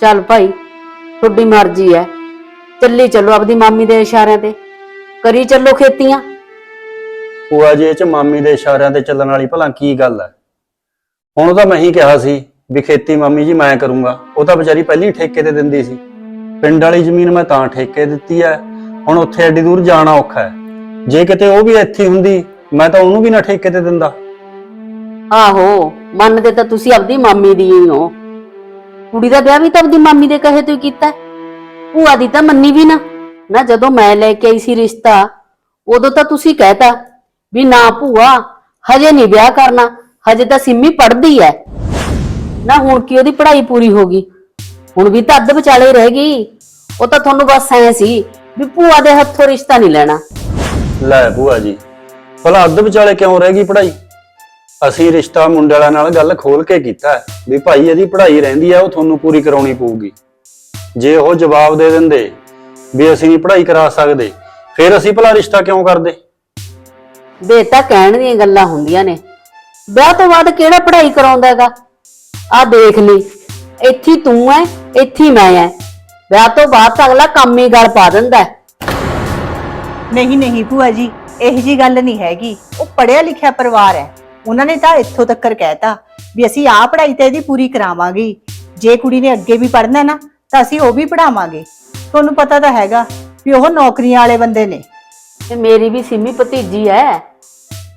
ਚੱਲ ਭਾਈ ਤੁਹਾਡੀ ਮਰਜ਼ੀ ਐ ਚੱਲੀ ਚੱਲੋ ਆਪਦੀ ਮਾਮੀ ਦੇ ਇਸ਼ਾਰਿਆਂ ਤੇ। ਕਰੀ ਚੱਲੋ ਖੇਤੀਆਂ। ਭੂਆ ਜੀ ਇਹ ਚ ਮਾਮੀ ਦੇ ਇਸ਼ਾਰਿਆਂ ਤੇ ਚੱਲਣ ਵਾਲੀ ਭਲਾ ਕੀ ਗੱਲ ਹੈ? ਹੁਣ ਤਾਂ ਮੈਂ ਹੀ ਕਿਹਾ ਸੀ ਵੀ ਖੇਤੀ ਮਾਮੀ ਜੀ ਮੈਂ ਕਰੂੰਗਾ। ਉਹ ਤਾਂ ਵਿਚਾਰੀ ਪਹਿਲੀ ਠੇਕੇ ਤੇ ਦਿੰਦੀ ਸੀ। ਪਿੰਡ ਵਾਲੀ ਜ਼ਮੀਨ ਮੈਂ ਤਾਂ ਠੇਕੇ ਦਿੱਤੀ ਹੈ ਹੁਣ ਉੱਥੇ ਐਡੀ ਦੂਰ ਜਾਣਾ ਔਖਾ ਹੈ। ਜੇ ਕਿਤੇ ਉਹ ਵੀ ਇੱਥੇ ਹੁੰਦੀ, ਮੈਂ ਤਾਂ ਉਹਨੂੰ ਵੀ ਨਾ ਠੇਕੇ ਤੇ ਦਿੰਦਾ। ਆਹੋ, ਮੰਨਦੇ ਤਾਂ ਤੁਸੀਂ ਆਪਦੀ ਮਾਮੀ ਦੀ ਹੀ ਹੋ। ਕੁੜੀ ਦਾ ਵਿਆਹ ਵੀ ਤਾਂ ਆਪਦੀ ਮਾਮੀ ਦੇ ਕਹੇ ਤੋਂ ਹੀ ਕੀਤਾ ਹੈ। ਭੂਆ ਦੀ ਤਾਂ ਮੰਨੀ ਵੀ ਨਾ। ਨਾ ਜਦੋਂ ਮੈਂ ਲੈ ਕੇ ਆਈ ਸੀ ਰਿਸ਼ਤਾ, ਉਦੋਂ ਤਾਂ ਤੁਸੀਂ ਕਹਿਤਾ ਵੀ ਨਾ ਭੂਆ, ਹਜੇ ਨਹੀਂ ਵਿਆਹ ਕਰਨਾ। ਹਜੇ ਤਾਂ ਸਿੰਮੀ ਪੜ੍ਹਦੀ ਐ। ਨਾ ਹੁਣ ਕੀ ਉਹਦੀ ਪੜ੍ਹਾਈ ਪੂਰੀ ਹੋ ਗਈ? ਹੁਣ ਵੀ ਤਾਂ ਅੱਧ ਵਿਚਾਲੇ ਹੀ ਰਹਿ ਗਈ। ਉਹ ਤਾਂ ਤੁਹਾਨੂੰ ਬਸ ਐ ਸੀ ਵੀ ਭੂਆ ਦੇ ਹੱਥੋਂ ਰਿਸ਼ਤਾ ਨਹੀਂ ਲੈਣਾ। ਲੈ ਭੂਆ ਜੀ ਭਲਾ ਅੱਧ ਵਿਚਾਲੇ ਕਿਉਂ ਰਹਿ ਗਈ ਪੜ੍ਹਾਈ? ਅਸੀਂ ਰਿਸ਼ਤਾ ਮੁੰਡੇ ਵਾਲਿਆਂ ਨਾਲ ਗੱਲ ਖੋਲ ਕੇ ਕੀਤਾ ਹੈ ਵੀ ਭਾਈ ਇਹਦੀ ਪੜ੍ਹਾਈ ਰਹਿੰਦੀ ਆ ਉਹ ਤੁਹਾਨੂੰ ਪੂਰੀ ਕਰਾਉਣੀ ਪਊਗੀ। ਜੇ ਉਹ ਜਵਾਬ ਦੇ ਦਿੰਦੇ ਵੀ ਅਸੀਂ ਨਹੀਂ ਪੜ੍ਹਾਈ ਕਰਾ ਸਕਦੇ ਫਿਰ ਅਸੀਂ ਭਲਾ ਰਿਸ਼ਤਾ ਕਿਉਂ ਕਰਦੇ? ਵੇ ਤਾਂ ਕਹਿਣ ਦੀਆਂ ਗੱਲਾਂ ਹੁੰਦੀਆਂ ਨੇ। ਵਿਆਹ ਤੋਂ ਬਾਅਦ ਕਿਹੜਾ ਪੜ੍ਹਾਈ ਕਰਾਉਂਦਾ ਹੈਗਾ? ਆ ਦੇਖ ਲਈ। ਇੱਥੇ ਹੀ ਤੂੰ ਐ ਇੱਥੇ ਹੀ ਮੈਂ ਐ। ਵਿਆਹ ਤੋਂ ਬਾਅਦ ਤਾਂ ਅਗਲਾ ਕੰਮ ਹੀ ਗਲ ਪਾ ਦਿੰਦਾ ਹੈ। ਨਹੀਂ ਨਹੀਂ ਭੂਆ ਜੀ ਇਹ ਜੀ ਗੱਲ ਨਹੀਂ ਹੈਗੀ। ਉਹ ਪੜਿਆ ਲਿਖਿਆ ਪਰਿਵਾਰ ਹੈ। ਉਹਨਾਂ ਨੇ ਤਾਂ ਇੱਥੋਂ ਤੱਕ ਕਹਿਤਾ ਵੀ ਅਸੀਂ ਆਹ ਪੜ੍ਹਾਈ ਤਾਂ ਇਹਦੀ ਪੂਰੀ ਕਰਾਵਾਂਗੇ। ਜੇ ਕੁੜੀ ਨੇ ਅੱਗੇ ਵੀ ਪੜ੍ਹਨਾ ਨਾ ਤਾਂ ਅਸੀਂ ਉਹ ਵੀ ਪੜਾਵਾਂਗੇ ਤੁਹਾਨੂੰ ਪਤਾ ਤਾਂ ਹੈਗਾ ਵੀ ਉਹ ਨੌਕਰੀਆਂ ਵਾਲੇ ਬੰਦੇ ਨੇ। ਤੇ ਮੇਰੀ ਵੀ ਸਿੰਮੀ ਭਤੀਜੀ ਐ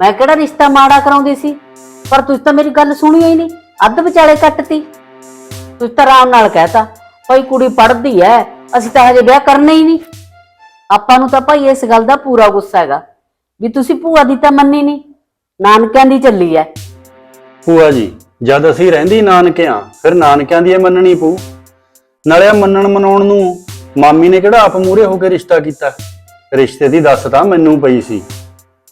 ਮੈਂ ਕਿਹੜਾ ਰਿਸ਼ਤਾ ਮਾੜਾ ਕਰਾਉਂਦੀ ਸੀ? ਪਰ ਤੁਸੀਂ ਤਾਂ ਮੇਰੀ ਗੱਲ ਸੁਣੀ ਹੀ ਨਹੀਂ, ਅੱਧ ਵਿਚਾਲੇ ਕੱਟਤੀ। ਤੁਸੀਂ ਤਾਂ ਆਰਾਮ ਨਾਲ ਕਹਿਤਾ, ਭਾਈ ਕੁੜੀ ਪੜ੍ਹਦੀ ਐ, ਅਸੀਂ ਤਾਂ ਹਜੇ ਵਿਆਹ ਕਰਨਾ ਹੀ ਨਹੀਂ। ਆਪਾਂ ਨੂੰ ਤਾਂ ਭਾਈ ਇਸ ਗੱਲ ਦਾ ਪੂਰਾ ਗੁੱਸਾ ਹੈਗਾ, ਵੀ ਤੁਸੀਂ ਭੂਆ ਦੀ ਤਾਂ ਮੰਨੀ ਨਹੀਂ, ਨਾਨਕਿਆਂ ਦੀ ਚੱਲੀ ਐ। ਭੂਆ ਜੀ, ਜਦ ਅਸੀਂ ਰਹਿੰਦੀ ਨਾਨਕਿਆਂ, ਫਿਰ ਨਾਨਕਿਆਂ ਦੀ ਇਹ ਮੰਨਣੀ ਪਊ। ਨਾਲੇ ਆ ਮੰਨਣ ਮਨਾਉਣ ਨੂੰ ਮਾਮੀ ਨੇ ਕਿਹੜਾ ਆਪ ਮੂਰੇ ਹੋ ਕੇ ਰਿਸ਼ਤਾ ਕੀਤਾ? ਰਿਸ਼ਤੇ ਦੀ ਦੱਸ ਤਾਂ ਮੈਨੂੰ ਪਈ ਸੀ।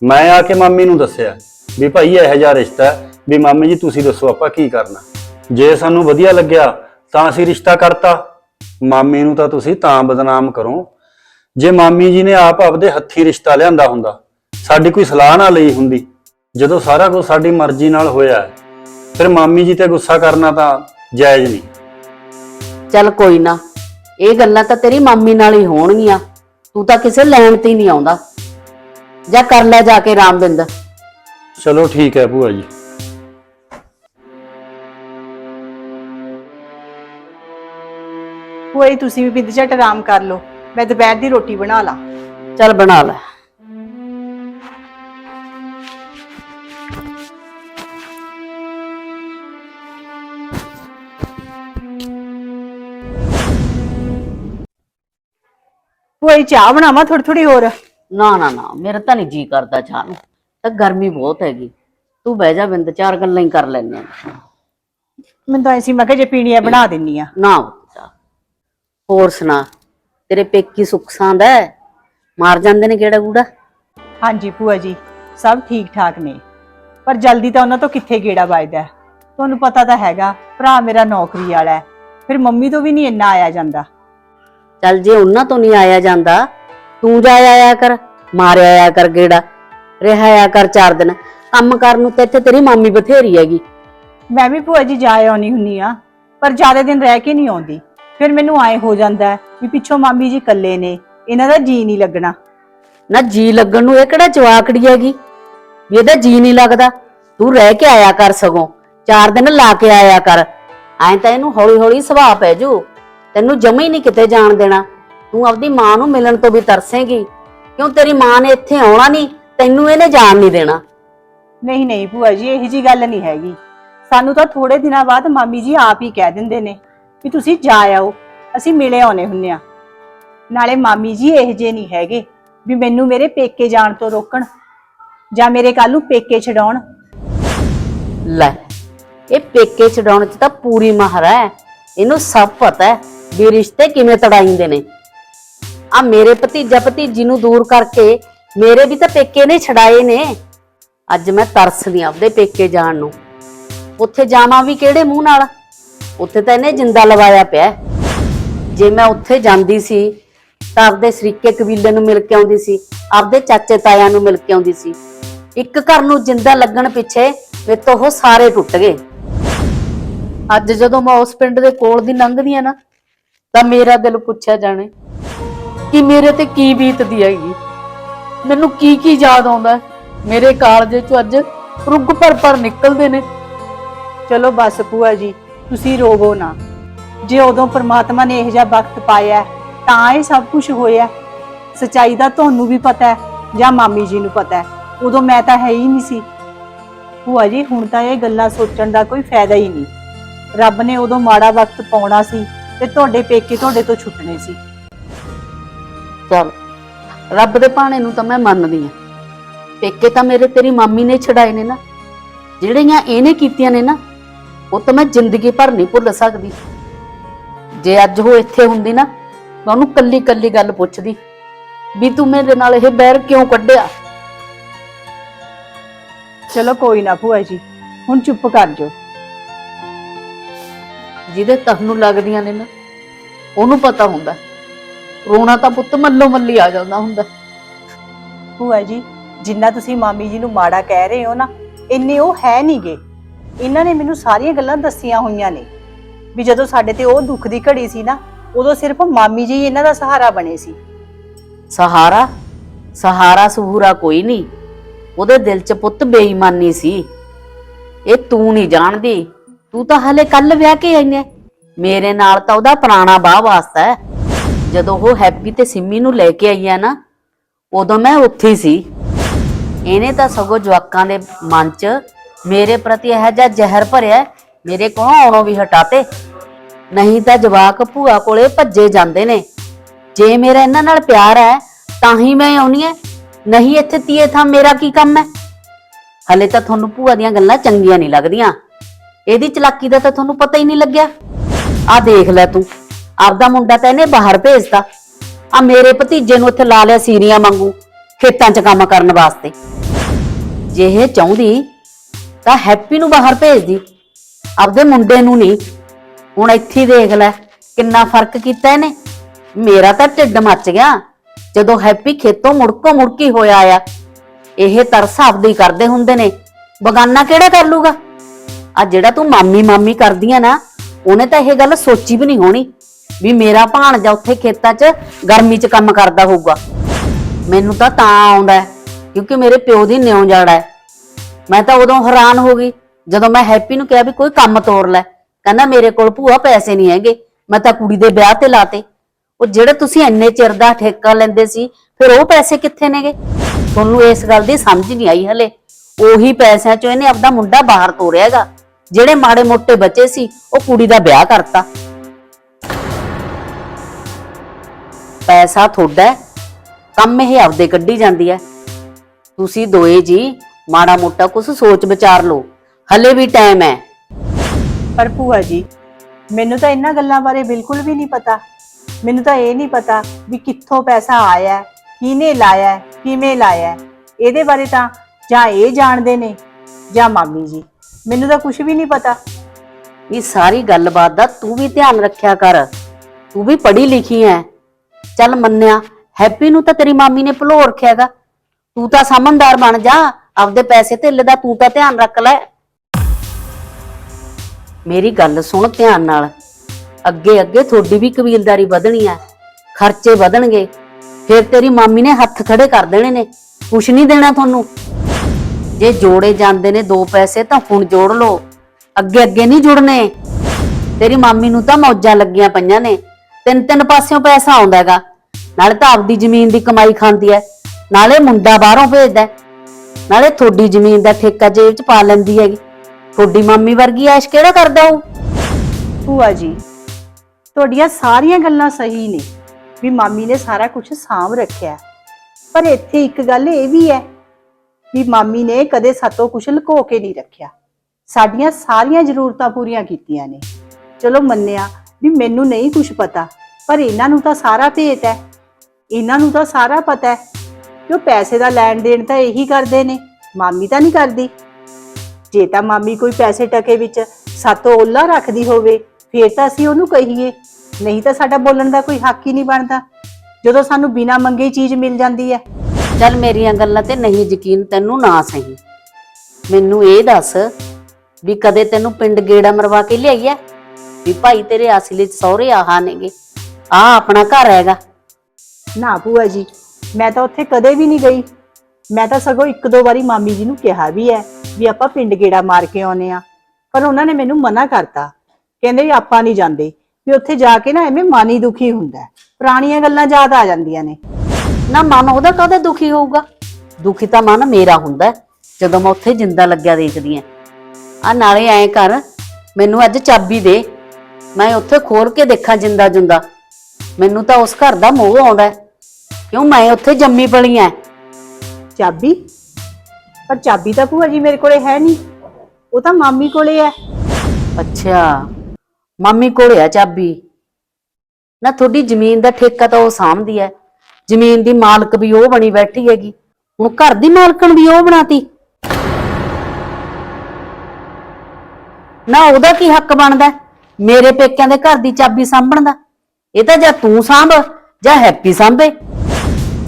ਮੈਂ ਆ ਕੇ ਮਾਮੀ ਨੂੰ ਦੱਸਿਆ। ਵੀ ਭਾਈ ਇਹੋ ਜਿਹਾ ਰਿਸ਼ਤਾ ਹੈ ਵੀ ਮਾਮੀ ਜੀ ਤੁਸੀਂ ਦੱਸੋ ਆਪਾਂ ਕੀ ਕਰਨਾ। ਜੇ ਸਾਨੂੰ ਵਧੀਆ ਲੱਗਿਆ ਤਾਂ ਅਸੀਂ ਰਿਸ਼ਤਾ ਕਰਤਾ। ਮਾਮੀ ਨੂੰ ਤਾਂ ਤੁਸੀਂ ਤਾਂ ਬਦਨਾਮ ਕਰੋ। ਜੇ ਮਾਮੀ ਜੀ ਨੇ ਆਪ ਆਪਦੇ ਹੱਥੀ ਰਿਸ਼ਤਾ ਲਿਆਂਦਾ ਹੁੰਦਾ ਸਾਡੀ ਕੋਈ ਸਲਾਹ ਨਾ ਲਈ ਹੁੰਦੀ। ਜਦੋਂ ਸਾਰਾ ਕੁਝ ਸਾਡੀ ਮਰਜ਼ੀ ਨਾਲ ਹੋਇਆ ਹੈ, ਫਿਰ ਮਾਮੀ ਜੀ ਤੇ ਗੁੱਸਾ ਕਰਨਾ ਤਾਂ ਜਾਇਜ਼ ਨਹੀਂ। ਚੱਲ ਕੋਈ ਨਾ ਇਹ ਗੱਲਾਂ ਤਾਂ ਤੇਰੀ ਮਾਮੀ ਨਾਲ ਹੀ ਹੋਣਗੀਆਂ। ਤੂੰ ਤਾਂ ਕਿਸੇ ਲੈਣ ਤੇ ਹੀ ਨਹੀਂ ਆਉਂਦਾ। ਜਾ ਕਰ ਲੈ ਜਾ ਕੇ ਰਾਮਬਿੰਦ ਚਲੋ ਠੀਕ ਹੈ ਭੂਆ ਜੀ। ਭੂਆ ਜੀ ਤੁਸੀਂ ਵੀ ਬਿੰਦ ਝਟ ਆਰਾਮ ਕਰ ਲਓ। ਮੈਂ ਦੁਪਹਿਰ ਦੀ ਰੋਟੀ ਬਣਾ ਲਾਂ। ਚੱਲ ਬਣਾ ਲੈ। ਭੂਆ ਜੀ ਚਾਹ ਬਣਾਵਾਂ ਥੋੜੀ ਥੋੜੀ ਹੋਰ? ਨਾ ਨਾ ਨਾ ਮੇਰਾ ਤਾਂ ਨਹੀਂ ਜੀ ਕਰਦਾ ਚਾਹ ਨੂੰ। ਤਾਂ ਗਰਮੀ ਬਹੁਤ ਹੈਗੀ। ਤੂੰ ਬਹਿ ਜਾ ਬਿੰਦ ਚਾਰ ਗੱਲਾਂ ਹੀ ਕਰ ਲੈਣੇ ਮੈਨੂੰ ਤਾਂ ਐਸੀ ਮੈਂ ਕਿਹਾ ਜੇ ਪੀਣੀ ਹੈ ਬਣਾ ਦਿੰਨੀ ਆ। ਨਾ ਹੋਰ ਸੁਣਾ ਤੇਰੇ ਪੇਕੀ ਸੁੱਖ ਸਾਂਦ ਮਾਰ ਜਾਂਦੇ ਨੇ ਕਿਹੜਾ ਗੂੜਾ? ਹਾਂਜੀ ਭੂਆ ਜੀ ਸਭ ਠੀਕ ਠਾਕ ਨੇ। ਪਰ ਜਲਦੀ ਤਾਂ ਉਹਨਾਂ ਤੋਂ ਕਿੱਥੇ ਗੇੜਾ ਵੱਜਦਾ ਹੈ। ਤੁਹਾਨੂੰ ਪਤਾ ਤਾਂ ਹੈਗਾ ਭਰਾ ਮੇਰਾ ਨੌਕਰੀ ਵਾਲਾ ਹੈ। ਫਿਰ ਮੰਮੀ ਤੋਂ ਵੀ ਨਹੀਂ ਇੰਨਾ ਆਇਆ ਜਾਂਦਾ। ਚੱਲ ਜੇ ਉਹਨਾਂ ਤੋਂ ਨਹੀਂ ਆਇਆ ਜਾਂਦਾ ਤੂੰ ਜਾ ਆਇਆ ਕਰ ਮਾਰ ਆਇਆ ਕਰ ਗੇੜਾ। ਰਿਹਾ ਆਇਆ ਕਰ ਚਾਰ ਦਿਨ। ਕੰਮ ਕਰਨ ਨੂੰ ਤੇ ਇੱਥੇ ਤੇਰੀ ਮਾਮੀ ਬਥੇਰੀ ਹੈਗੀ। ਮੈਂ ਵੀ ਭੂਆ ਜੀ ਜਾ ਆਉਣੀ ਹੁੰਨੀ ਆ ਪਰ ਜ਼ਿਆਦਾ ਦਿਨ ਰਹਿ ਕੇ ਨਹੀਂ ਆਉਂਦੀ। ਫਿਰ ਮੈਨੂੰ ਆਏ ਹੋ ਜਾਂਦਾ ਹੈ ਵੀ ਪਿੱਛੋਂ ਮਾਮੀ ਜੀ ਇਕੱਲੇ ਨੇ ਇਹਨਾਂ ਦਾ ਜੀ ਨਹੀਂ ਲੱਗਣਾ। ਨਾ ਜੀ ਲੱਗਣ ਨੂੰ ਇਹ ਕਿਹੜਾ ਜਵਾਕੜੀ ਹੈਗੀ? ਵੀ ਇਹਦਾ ਜੀ ਨਹੀਂ ਲੱਗਦਾ ਤੂੰ ਰਹਿ ਕੇ ਆਇਆ ਕਰ ਸਗੋਂ ਚਾਰ ਦਿਨ ਲਾ ਕੇ ਆਇਆ ਕਰ। ਐਂ ਤਾਂ ਇਹਨੂੰ ਹੌਲੀ ਹੌਲੀ ਸੁਭਾਅ ਪੈ ਜੂ। ਤੈਨੂੰ ਜਮਾ ਹੀ ਨਹੀਂ ਕਿਤੇ ਜਾਣ ਦੇਣਾ। ਤੂੰ ਆਪਦੀ ਮਾਂ ਨੂੰ ਮਿਲਣ ਤੋਂ ਵੀ ਤਰਸੇਂਗੀ। ਕਿਉਂ ਤੇਰੀ ਮਾਂ ਨੇ ਇੱਥੇ ਆਉਣਾ ਨਹੀਂ? ਤੈਨੂੰ ਇਹਨੇ ਜਾਣ ਨਹੀਂ ਦੇਣਾ। ਨਹੀਂ ਨਹੀਂ ਭੂਆ ਜੀ ਇਹੀ ਜੀ ਗੱਲ ਨਹੀਂ ਹੈਗੀ। ਸਾਨੂੰ ਤਾਂ ਥੋੜੇ ਦਿਨਾਂ ਬਾਅਦ ਮਾਮੀ ਜੀ ਆਪ ਹੀ ਕਹਿ ਦਿੰਦੇ ਨੇ ਵੀ ਤੁਸੀਂ ਜਾ ਆਓ ਅਸੀਂ ਮਿਲੇ ਆਉਨੇ ਹੁੰਨੇ ਆ। ਨਾਲੇ ਮਾਮੀ ਜੀ ਇਹ ਜੇ ਨਹੀਂ ਹੈਗੇ ਵੀ ਮੈਨੂੰ ਮੇਰੇ ਪੇਕੇ ਜਾਣ ਤੋਂ ਰੋਕਣ ਜਾਂ ਮੇਰੇ ਕੱਲ ਨੂੰ ਪੇਕੇ ਛਡਾਉਣ। ਲੈ ਇਹ ਪੇਕੇ ਚੜਾਉਣ ਚ ਤਾਂ ਪੂਰੀ ਮਾਹਰ ਹੈ। ਇਹਨੂੰ ਸਭ ਪਤਾ ਹੈ ਵੀ ਰਿਸ਼ਤੇ ਕਿਵੇਂ ਤੜਾਈਂਦੇ ਨੇ। ਆ ਮੇਰੇ ਭਤੀਜਾ ਭਤੀਜੀ ਨੂੰ ਦੂਰ ਕਰਕੇ ਮੇਰੇ ਵੀ ਤਾਂ ਪੇਕੇ ਨੇ ਛਡਾਏ ਨੇ। ਅੱਜ ਮੈਂ ਤਰਸਦੀ ਆਂ ਆਪਦੇ ਪੇਕੇ ਜਾਣ ਨੂੰ। ਉੱਥੇ ਜਾਵਾਂ ਵੀ ਕਿਹੜੇ ਮੂੰਹ ਨਾਲ? ਉੱਥੇ ਤਾਂ ਇਹਨੇ ਜਿੰਦਾ ਲਵਾਇਆ ਪਿਆ। ਹੈ। ਜੇ ਮੈਂ ਉੱਥੇ ਜਾਂਦੀ ਸੀ, ਤਾਂ ਆਪਦੇ ਸਰੀਕੇ ਕਬੀਲੇ ਨੂੰ ਮਿਲ ਕੇ ਆਉਂਦੀ ਸੀ, ਆਪਦੇ ਚਾਚੇ ਤਾਇਆਂ ਨੂੰ ਮਿਲ ਕੇ ਆਉਂਦੀ ਸੀ। ਇੱਕ ਘਰ ਨੂੰ ਜਿੰਦਾ ਲੱਗਣ ਪਿੱਛੇ ਮੇਰੇ ਤੋਂ ਉਹ ਸਾਰੇ ਟੁੱਟ ਗਏ। ਅੱਜ ਜਦੋਂ ਮੈਂ ਉਸ ਪਿੰਡ ਦੇ ਕੋਲ ਦੀ ਲੰਘਦੀ ਆ ਨਾ, ਤਾਂ ਮੇਰਾ ਦਿਲ ਪੁੱਛਿਆ ਜਾਣੇ ਕਿ ਮੇਰੇ ਤੇ ਕੀ ਬੀਤਦੀ ਹੈਗੀ। ਮੈਨੂੰ ਕੀ ਕੀ ਯਾਦ ਆਉਂਦਾ ਹੈ? ਮੇਰੇ ਕਾਲਜੇ ਚੋਂ ਅੱਜ ਰੁੱਗ ਭਰ ਭਰ ਨਿਕਲਦੇ ਨੇ। ਚਲੋ ਬਸ ਭੂਆ ਜੀ ਤੁਸੀਂ ਰੋਵੋ ਨਾ। ਜੇ ਉਦੋਂ ਪ੍ਰਮਾਤਮਾ ਨੇ ਇਹ ਜਿਹਾ ਵਕਤ ਪਾਇਆ ਹੈ, ਤਾਂ ਇਹ ਸਭ ਕੁਝ ਹੋਇਆ ਸਚਾਈ ਦਾ ਤੁਹਾਨੂੰ ਵੀ ਪਤਾ ਹੈ ਜਾਂ ਮਾਮੀ ਜੀ ਨੂੰ ਪਤਾ ਹੈ ਉਦੋਂ ਮੈਂ ਤਾਂ ਹੈ ਹੀ ਨਹੀਂ ਸੀ। ਭੂਆ ਜੀ ਹੁਣ ਤਾਂ ਇਹ ਗੱਲਾਂ ਸੋਚਣ ਦਾ ਕੋਈ ਫਾਇਦਾ ਹੀ ਨਹੀਂ। ਰੱਬ ਨੇ ਉਦੋਂ ਮਾੜਾ ਵਕਤ ਪਾਉਣਾ ਸੀ ਤੇ ਤੁਹਾਡੇ ਪੇਕੇ ਤੁਹਾਡੇ ਤੋਂ ਛੁੱਟਣੇ ਸੀ। ਚਲ। ਰੱਬ ਦੇ ਭਾਣੇ ਨੂੰ ਤਾਂ ਮੈਂ ਮੰਨਦੀ ਆ ਪੇਕੇ ਤਾਂ ਮੇਰੇ ਤੇਰੀ ਮਾਮੀ ਨੇ ਛਡਾਏ ਨੇ ਨਾ। ਜਿਹੜੀਆਂ ਇਹਨੇ ਕੀਤੀਆਂ ਨੇ ਨਾ ਉਹ ਤਾਂ ਮੈਂ ਜ਼ਿੰਦਗੀ ਭਰ ਨਹੀਂ ਭੁੱਲ ਸਕਦੀ। ਜੇ ਅੱਜ ਉਹ ਇੱਥੇ ਹੁੰਦੀ ਨਾ ਮੈਂ ਉਹਨੂੰ ਕੱਲੀ ਕੱਲੀ ਗੱਲ ਪੁੱਛਦੀ ਵੀ ਤੂੰ ਮੇਰੇ ਨਾਲ ਇਹ ਬੈਰ ਕਿਉਂ ਕੱਢਿਆ? ਚਲੋ ਕੋਈ ਨਾ ਭੂਆ ਜੀ ਹੁਣ ਚੁੱਪ ਕਰ ਜਾਓ। ਜਿਹਦੇ ਤੁਹਾਨੂੰ ਲੱਗਦੀਆਂ ਨੇ ਨਾ ਉਹਨੂੰ ਪਤਾ ਹੁੰਦਾ। ਰੋਣਾ ਤਾਂ ਪੁੱਤ ਮੱਲੋ ਮੱਲੀ ਆ ਜਾਂਦਾ ਹੁੰਦਾ। ਭੂਆ ਜੀ ਜਿੰਨਾ ਤੁਸੀਂ ਮਾਮੀ ਜੀ ਨੂੰ ਮਾੜਾ ਕਹਿ ਰਹੇ ਹੋ ਨਾ ਇੰਨੇ ਉਹ ਹੈ ਨਹੀਂਗੇ ਇਹਨਾਂ ਨੇ ਮੈਨੂੰ ਸਾਰੀਆਂ ਗੱਲਾਂ ਦੱਸੀਆਂ ਹੋਈਆਂ ਨੇ। ਵੀ ਜਦੋਂ ਸਾਡੇ ਤੇ ਉਹ ਦੁੱਖ ਦੀ ਘੜੀ ਸੀ ਨਾ ਉਦੋਂ ਸਿਰਫ ਮਾਮੀ ਜੀ ਇਹਨਾਂ ਦਾ ਸਹਾਰਾ ਬਣੇ ਸੀ। ਸਹਾਰਾ? ਸਹਾਰਾ ਸਹੂਰਾ ਕੋਈ ਨਹੀਂ। ਉਹਦੇ ਦਿਲ 'ਚ ਪੁੱਤ ਬੇਈਮਾਨੀ ਸੀ। ਇਹ ਤੂੰ ਨਹੀਂ ਜਾਣਦੀ। ਤੂੰ ਤਾਂ ਹਲੇ ਕੱਲ ਵਿਆਹ ਕੇ ਆਈ ਐ। ਮੇਰੇ ਨਾਲ ਤਾਂ ਉਹਦਾ ਪੁਰਾਣਾ ਬਾਹ ਵਾਸਤਾ ਹੈ। ਜਦੋਂ ਉਹ ਹੈਪੀ ਤੇ ਸਿੰਮੀ ਨੂੰ ਲੈ ਕੇ ਆਈ ਆ ਨਾ, ਉਦੋਂ ਮੈਂ ਉੱਥੇ ਹੀ ਸੀ। ਇਹਨੇ ਤਾਂ ਸਗੋਂ ਜਵਾਕਾਂ ਦੇ ਮਨ 'ਚ ਮੇਰੇ ਪ੍ਰਤੀ ਇਹ ਜਿਹਾ ਜ਼ਹਿਰ ਭਰਿਆ, ਮੇਰੇ ਕੋਲੋਂ ਆਉਣੋਂ ਵੀ ਹਟਾਤੇ। ਨਹੀਂ ਤਾਂ ਜਵਾਕ ਭੂਆ ਕੋਲੇ ਭੱਜੇ ਜਾਂਦੇ ਨੇ। ਜੇ ਮੇਰਾ ਇਹਨਾਂ ਨਾਲ ਪਿਆਰ ਹੈ, ਤਾਂ ਹੀ ਮੈਂ ਆਉਣੀ ਹੈ। ਨਹੀਂ ਇੱਥੇ ਤੀਏ ਥਾਂ ਮੇਰਾ ਕੀ ਕੰਮ ਹੈ? ਹਲੇ ਤਾਂ ਤੁਹਾਨੂੰ ਭੂਆ ਦੀਆਂ ਗੱਲਾਂ ਚੰਗੀਆਂ ਨਹੀਂ ਲੱਗਦੀਆਂ। ਇਹਦੀ ਚਲਾਕੀ ਦਾ ਤਾਂ ਤੁਹਾਨੂੰ ਪਤਾ ਹੀ ਨਹੀਂ ਲੱਗਿਆ। ਆ ਦੇਖ ਲੈ ਤੂੰ। ਆਪਦਾ ਮੁੰਡਾ ਤਾਂ ਇਹਨੇ ਬਾਹਰ ਭੇਜਤਾ। ਆ ਮੇਰੇ ਭਤੀਜੇ ਨੂੰ ਇੱਥੇ ਲਾ ਲਿਆ ਸੀਰੀਆਂ ਵਾਂਗੂ, ਖੇਤਾਂ 'ਚ ਕੰਮ ਕਰਨ ਵਾਸਤੇ। ਜੇ ਇਹ ਚਾਹੁੰਦੀ, ਤਾਂ ਹੈਪੀ ਨੂੰ ਬਾਹਰ ਭੇਜਦੀ। ਆਪਦੇ ਮੁੰਡੇ ਨੂੰ ਨਹੀਂ। ਹੁਣ ਇੱਥੇ ਹੀ ਦੇਖ ਲੈ, ਕਿੰਨਾ ਫ਼ਰਕ ਕੀਤਾ ਇਹਨੇ। ਮੇਰਾ ਤਾਂ ਢਿੱਡ ਮੱਚ ਗਿਆ। ਜਦੋਂ ਹੈਪੀ ਖੇਤੋਂ ਮੁੜਕੋ ਮੁੜਕੀ ਹੋਇਆ ਆ, ਇਹ ਤਰਸ ਆਪਦੇ ਹੀ ਕਰਦੇ ਹੁੰਦੇ ਨੇ। ਬਗਾਨਾ ਕਿਹੜਾ ਕਰ ਲੂਗਾ? ਆ ਜਿਹੜਾ ਤੂੰ ਮਾਮੀ ਮਾਮੀ ਕਰਦੀਆਂ ਨਾ, ਉਹਨੇ ਤਾਂ ਇਹ ਗੱਲ ਸੋਚੀ ਵੀ ਨਹੀਂ ਹੋਣੀ। ਵੀ ਮੇਰਾ ਭਾਣਜਾ ਉੱਥੇ ਖੇਤਾਂ 'ਚ ਗਰਮੀ 'ਚ ਕੰਮ ਕਰਦਾ ਹੋਊਗਾ। ਮੈਨੂੰ ਤਾਂ ਤਾਂ ਆਉਂਦਾ ਹੈ, ਕਿਉਂਕਿ ਮੇਰੇ ਪਿਓ ਦੀ ਨਿਉਂ ਜਾੜਾ ਹੈ। ਮੈਂ ਤਾਂ ਉਦੋਂ ਹੈਰਾਨ ਹੋ ਗਈ ਜਦੋਂ ਮੈਂ ਹੈਪੀ ਨੂੰ ਕਿਹਾ ਵੀ ਕੋਈ ਕੰਮ ਤੋਰ ਲੈ। ਕਹਿੰਦਾ ਮੇਰੇ ਕੋਲ ਭੂਆ ਪੈਸੇ ਨਹੀਂ ਹੈਗੇ ਮੈਂ ਤਾਂ ਕੁੜੀ ਦੇ ਵਿਆਹ ਤੇ ਲਾਤੇ। ਉਹ ਜਿਹੜੇ ਤੁਸੀਂ ਇੰਨੇ ਚਿਰ ਦਾ ਠੇਕਾ ਲੈਂਦੇ ਸੀ ਫਿਰ ਉਹ ਪੈਸੇ ਕਿੱਥੇ ਨੇਗੇ? ਤੁਹਾਨੂੰ ਇਸ ਗੱਲ ਦੀ ਸਮਝ ਨਹੀਂ ਆਈ ਹਲੇ। ਉਹੀ ਪੈਸਿਆਂ ਚੋਂ ਇਹਨੇ ਆਪਦਾ ਮੁੰਡਾ ਬਾਹਰ ਤੋਰਿਆ ਤੋਰਿਆਗਾ ਜਿਹੜੇ ਮਾੜੇ ਮੋਟੇ ਬੱਚੇ ਸੀ ਉਹ ਕੁੜੀ ਦਾ ਵਿਆਹ ਕਰਤਾ। ਪੈਸਾ ਤੁਹਾਡਾ ਹੈ, ਕੰਮ ਇਹ ਆਪਦੇ ਕੱਢੀ ਜਾਂਦੀ ਹੈ। ਤੁਸੀਂ ਦੋਏ ਜੀ ਮਾੜਾ ਮੋਟਾ ਕੁਝ ਸੋਚ ਵਿਚਾਰ ਲਓ। ਹਲੇ ਵੀ ਟਾਈਮ ਹੈ। ਪਰ ਭੂਆ ਜੀ ਮੈਨੂੰ ਤਾਂ ਇਹਨਾਂ ਗੱਲਾਂ ਬਾਰੇ ਬਿਲਕੁਲ ਵੀ ਨਹੀਂ ਪਤਾ। ਮੈਨੂੰ ਤਾਂ ਇਹ ਨਹੀਂ ਪਤਾ ਵੀ ਕਿੱਥੋਂ ਪੈਸਾ ਆਇਆ ਹੈ, ਕਿਹਨੇ ਲਾਇਆ ਹੈ, ਕਿਵੇਂ ਲਾਇਆ ਹੈ। ਇਹਦੇ ਬਾਰੇ ਤਾਂ ਜਾਂ ਇਹ ਜਾਣਦੇ ਨੇ ਜਾਂ ਮਾਮੀ ਜੀ। ਮੈਨੂੰ ਤਾਂ ਕੁਝ ਵੀ ਨਹੀਂ ਪਤਾ। ਇਹ ਸਾਰੀ ਗੱਲਬਾਤ ਦਾ ਤੂੰ ਵੀ ਧਿਆਨ ਰੱਖਿਆ ਕਰ। ਤੂੰ ਵੀ ਪੜ੍ਹੀ ਲਿਖੀ ਐ ਚੱਲ ਮੰਨਿਆ, ਹੈਪੀ ਨੂੰ ਤਾਂ ਤੇਰੀ ਮਾਮੀ ਨੇ ਭੁਲੋ ਰੱਖਿਆਗਾ ਤੂੰ ਤਾਂ ਸਮਝਦਾਰ ਬਣ ਜਾ, ਆਪਦੇ ਪੈਸੇ ਧੇਲੇ ਦਾ ਤੂੰ ਤਾਂ ਧਿਆਨ ਰੱਖ ਲੈ। ਮੇਰੀ ਗੱਲ ਸੁਣ ਧਿਆਨ ਨਾਲ। ਅੱਗੇ ਅੱਗੇ ਤੁਹਾਡੀ ਵੀ ਕਬੀਲਦਾਰੀ ਵਧਣੀ ਐ ਖਰਚੇ ਵਧਣਗੇ। ਫਿਰ ਤੇਰੀ ਮਾਮੀ ਨੇ ਹੱਥ ਖੜੇ ਕਰ ਦੇਣੇ ਨੇ, ਕੁਛ ਨਹੀਂ ਦੇਣਾ ਤੁਹਾਨੂੰ। ਜੇ ਜੋੜੇ ਜਾਂਦੇ ਨੇ ਦੋ ਪੈਸੇ ਤਾਂ ਹੁਣ ਜੋੜ ਲਓ। ਅੱਗੇ ਅੱਗੇ ਨਹੀਂ ਜੁੜਨੇ। ਤੇਰੀ ਮਾਮੀ ਨੂੰ ਤਾਂ ਮੌਜਾਂ ਲੱਗੀਆਂ ਪਈਆਂ ਨੇ। ਤਿੰਨ ਤਿੰਨ ਪਾਸਿਓਂ ਪੈਸਾ ਆਉਂਦਾ ਹੈਗਾ। ਨਾਲੇ ਤਾਂ ਆਪਦੀ ਜ਼ਮੀਨ ਦੀ ਕਮਾਈ ਖਾਂਦੀ ਐ ਨਾਲੇ ਮੁੰਡਾ ਬਾਹਰੋਂ ਭੇਜਦਾ ਹੈ, ਨਾਲੇ ਤੁਹਾਡੀ ਜ਼ਮੀਨ ਦਾ ਠੇਕਾ ਜੇਬ 'ਚ ਪਾ ਲੈਂਦੀ ਹੈਗੀ। ਤੁਹਾਡੀ ਮਾਮੀ ਵਰਗੀ ਐਸ਼ ਕਿਹੜਾ ਕਰਦਾ ਉਹ? ਭੂਆ ਜੀ ਤੁਹਾਡੀਆਂ ਸਾਰੀਆਂ ਗੱਲਾਂ ਸਹੀ ਨੇ ਵੀ ਮਾਮੀ ਨੇ ਸਾਰਾ ਕੁਝ ਸਾਂਭ ਰੱਖਿਆ ਹੈ। ਪਰ ਇੱਥੇ ਇੱਕ ਗੱਲ ਇਹ ਵੀ ਹੈ ਵੀ ਮਾਮੀ ਨੇ ਕਦੇ ਸਾਤੋਂ ਕੁਝ ਲੁਕੋ ਕੇ ਨਹੀਂ ਰੱਖਿਆ। ਸਾਡੀਆਂ ਸਾਰੀਆਂ ਜ਼ਰੂਰਤਾਂ ਪੂਰੀਆਂ ਕੀਤੀਆਂ ਨੇ। ਚਲੋ ਮੰਨਿਆ ਵੀ ਮੈਨੂੰ ਨਹੀਂ ਕੁਝ ਪਤਾ। ਪਰ ਇਹਨਾਂ ਨੂੰ ਤਾਂ ਸਾਰਾ ਭੇਤ ਹੈ। ਇਹਨਾਂ ਨੂੰ ਤਾਂ ਸਾਰਾ ਪਤਾ ਹੈ। ਕਿ ਉਹ ਪੈਸੇ ਦਾ ਲੈਣ ਦੇਣ ਤਾਂ ਇਹੀ ਕਰਦੇ ਨੇ। ਮਾਮੀ ਤਾਂ ਨਹੀਂ ਕਰਦੀ। ਜੇ ਤਾਂ ਮਾਮੀ ਕੋਈ ਪੈਸੇ ਟਕੇ ਵਿੱਚ ਸਾਤੋਂ ਓਲਾ ਰੱਖਦੀ ਹੋਵੇ, ਫੇਰ ਤਾਂ ਅਸੀਂ ਉਹਨੂੰ ਕਹੀਏ। ਨਹੀਂ ਤਾਂ ਸਾਡਾ ਬੋਲਣ ਦਾ ਕੋਈ ਹੱਕ ਹੀ ਨਹੀਂ ਬਣਦਾ। ਜਦੋਂ ਸਾਨੂੰ ਬਿਨਾਂ ਮੰਗੇ ਹੀ ਚੀਜ਼ ਮਿਲ ਜਾਂਦੀ ਹੈ। ਚੱਲ ਮੇਰੀਆਂ ਗੱਲਾਂ ਤੇ ਨਹੀਂ ਯਕੀਨ ਤੈਨੂੰ ਨਾ ਸਹੀ। ਮੈਨੂੰ ਇਹ ਦੱਸ ਵੀ ਕਦੇ ਤੈਨੂੰ ਪਿੰਡ ਗੇੜਾ ਮਰਵਾ ਕੇ ਲਿਆਈ ਐ ਵੀ ਭਾਈ ਤੇਰੇ ਅਸਲੀ ਚ ਸਹੁਰੇ ਆਹ ਨੇਗੇ। ਆ ਆਪਣਾ ਘਰ ਹੈਗਾ। ਨਾ ਭੂਆ ਜੀ ਮੈਂ ਤਾਂ ਉੱਥੇ ਕਦੇ ਵੀ ਨਹੀਂ ਗਈ। ਮੈਂ ਤਾਂ ਸਗੋਂ ਇੱਕ ਦੋ ਵਾਰੀ ਮਾਮੀ ਜੀ ਨੂੰ ਕਿਹਾ ਵੀ ਹੈ ਵੀ ਆਪਾਂ ਪਿੰਡ ਗੇੜਾ ਮਾਰ ਕੇ ਆਉਨੇ ਆ ਪਰ ਉਹਨਾਂ ਨੇ ਮੈਨੂੰ ਮਨਾ ਕਰਤਾ। ਕਹਿੰਦੇ ਵੀ ਆਪਾਂ ਨਹੀਂ ਜਾਂਦੇ ਵੀ ਉੱਥੇ ਜਾ ਕੇ ਨਾ ਐਵੇਂ ਮਨ ਹੀ ਦੁਖੀ ਹੁੰਦਾ ਹੈ। ਪੁਰਾਣੀਆਂ ਗੱਲਾਂ ਯਾਦ ਆ ਜਾਂਦੀਆਂ ਨੇ। ਨਾ ਮਨ ਉਹਦਾ ਕਦੇ ਦੁਖੀ ਹੋਊਗਾ? ਦੁਖੀ ਤਾਂ ਮਨ ਮੇਰਾ ਹੁੰਦਾ ਹੈ, ਜਦੋਂ ਮੈਂ ਉੱਥੇ ਜਿੰਦਾ ਲੱਗਿਆ ਦੇਖਦੀ ਆ ਆ ਨਾਲੇ ਐਂ ਕਰ ਮੈਨੂੰ ਅੱਜ ਚਾਬੀ ਦੇ ਮੈਂ ਉੱਥੇ ਖੋਲ ਕੇ ਦੇਖਾਂ ਜਿੰਦਾ ਜੁੰਦਾ। ਮੈਨੂੰ ਤਾਂ ਉਸ ਘਰ ਦਾ ਮੋਹ ਆਉਂਦਾ ਹੈ, ਕਿਉਂ ਮੈਂ ਉੱਥੇ ਜੰਮੀ ਪਲੀ ਐ? ਚਾਬੀ? ਪਰ ਚਾਬੀ ਤਾਂ ਭੂਆ ਜੀ ਮੇਰੇ ਕੋਲੇ ਹੈ ਨਹੀਂ। ਉਹ ਤਾਂ ਮਾਮੀ ਕੋਲੇ ਹੈ ਅੱਛਾ ਮਾਮੀ ਕੋਲ ਆ ਚਾਬੀ। ਨਾ ਤੁਹਾਡੀ ਜ਼ਮੀਨ ਦਾ ਠੇਕਾ ਤਾਂ ਉਹ ਸਾਂਭਦੀ ਐ। ਜ਼ਮੀਨ ਦੀ ਮਾਲਕ ਵੀ ਉਹ ਬਣੀ ਬੈਠੀ ਹੈਗੀ। ਹੁਣ ਘਰ ਦੀ ਮਾਲਕਣ ਵੀ ਉਹ ਬਣਾਤੀ। ਨਾ ਉਹਦਾ ਕੀ ਹੱਕ ਬਣਦਾ ਹੈ? ਮੇਰੇ ਪੇਕਿਆਂ ਦੇ ਘਰ ਦੀ ਚਾਬੀ ਸਾਂਭਣ ਦਾ? ਇਹ ਤਾਂ ਜਾਂ ਤੂੰ ਸਾਂਭ, ਜਾਂ ਹੈਪੀ ਸਾਂਭੇ।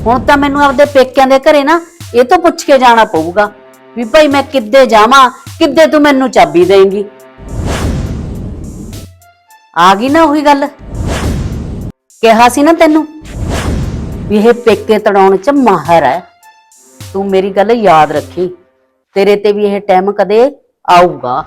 ਹੁਣ ਤਾਂ ਮੈਨੂੰ ਆਪਦੇ ਪੇਕਿਆਂ ਦੇ ਘਰੇ ਨਾ ਇਹ ਤੋਂ ਪੁੱਛ ਕੇ ਜਾਣਾ ਪਊਗਾ ਵੀ ਭਾਈ ਮੈਂ ਕਿੱਦੇ ਜਾਵਾਂ, ਕਿੱਦੇ ਤੂੰ ਮੈਨੂੰ ਚਾਬੀ ਦੇਂਗੀ? ਆ ਗਈ ਨਾ ਉਹੀ ਗੱਲ। ਕਿਹਾ ਸੀ ਨਾ ਤੈਨੂੰ ਵੀ ਇਹ ਪੇਕੇ ਤੜਾਉਣ ਚ ਮਾਹਰ ਹੈ ਤੂੰ ਮੇਰੀ ਗੱਲ ਯਾਦ ਰੱਖੀ। ਤੇਰੇ ਤੇ ਵੀ ਇਹ ਟਾਈਮ ਕਦੇ ਆਊਗਾ।